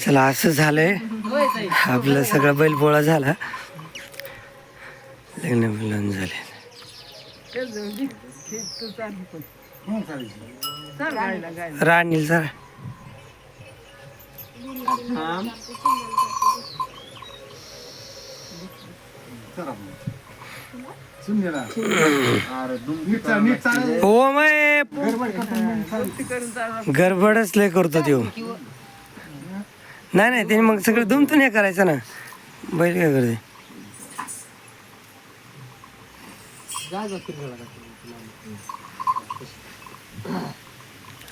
चला असं झालंय. आपलं सगळं बैलपोळा झाला. लग्न बिग्न झाले. राणील जरा. हो मय. गडबडच लय करतो त्यो. नाही नाही त्याने मग सगळं दुमतून हे करायचं ना. बैल काय करते?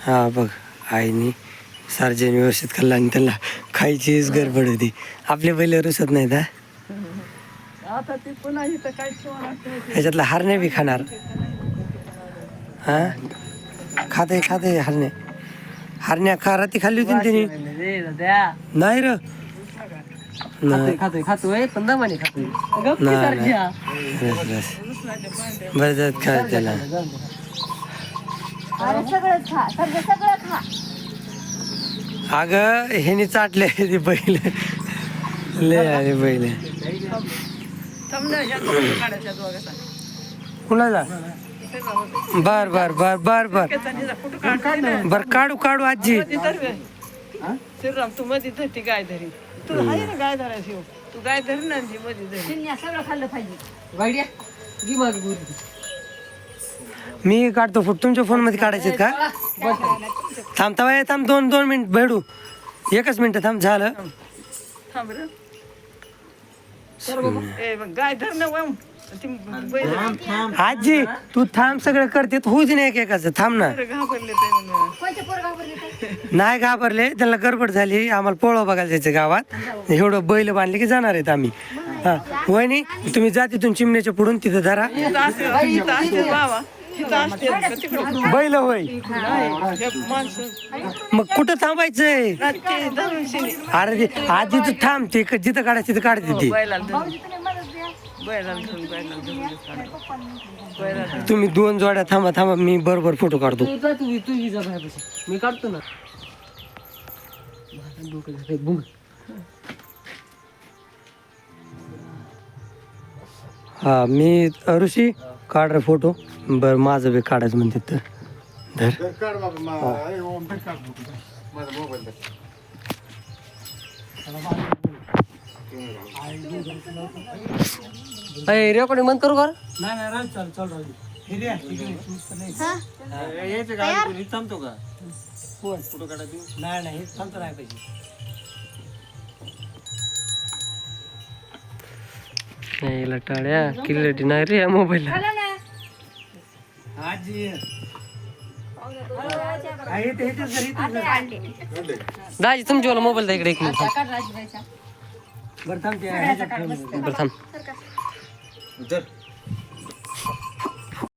हा बघ आईनी सार्जन व्यवस्थित खाल्ला आणि त्याला खायचीच गडबड होती. आपले बैल रुसत नाहीत हा? ह्याच्यातला हरणे बी खाणार. हा? खाते खाते हरणे. हरण्या खारा ती खाल्ली होती ना तिने? नाही र. नाही. खातोय खातोय पण दमाने खातोय. गप्पी नाही, सारखी नाही. हा. बस बस. बरं जात खा त्याला. अरे सगळं खा सगळं सगळं खा. अगं ह्याने चाटले ते बैल. लय आले दोघांचा. कुणाला. बर बर बर बर बर. बर काढू काढू आजी. धर. श्रीराम तू मध्ये धरती गाय धरी तू आहे ना गाय धरायची. तू गाय धरी ना ती मध्ये धरी सगळं खाल्लं पाहिजे. मी काढतो फुट. तुमच्या फोनमध्ये काढायचे का? थांबता बाय थांब दोन दोन मिनिट. भेडू एकच मिनिट थांब झालं. थांब रे. गाय धर ना वम. ती बैल आजी तू थांब सगळं करते. होऊच नाही ना एक एकाचं थांब ना. घाबरले ते म्हणून. कोणते घाबरले नाही घाबरले. त्यांना गडबड झाली. आम्हाला पोळा बघायला जायचं गावात. एवढं बैल बांधले की जाणार आहेत आम्ही. हा. वहिनी तुम्ही जा तिथून चिमण्याच्या पुढून तिथं धरा. इथं असते इथं असते बाबा इथं असते का तिकडं बैल होय. नाही हे माणसं मग कुठं थांबायचंय? ते धरून शिनी अरे आजी आधी तू थांब. ते क- जिथं काढायचं तिथं काढते ती. बैलाला धरून तुम्ही दोन जोड्या थांबा थांबा मी बरोबर फोटो काढतो. मी काढतो ना. हा मी ऋषी काढ रे फोटो बर माझं बी काढायचं म्हणते तर. धर. काढ बाबा मा- ए, ओम, काढ फोटो. माझा मोबाईल दे. अय रेकॉर्डिंग बंद करू कर नाही टाळ्या किल्लटी नाही रे या मोबाईल. दाजी तुमच्या मोबाईल द्या इकडे एक मिनिट. त्या काढ राजूबाईचा. बरं थांब ते. बरं थांब.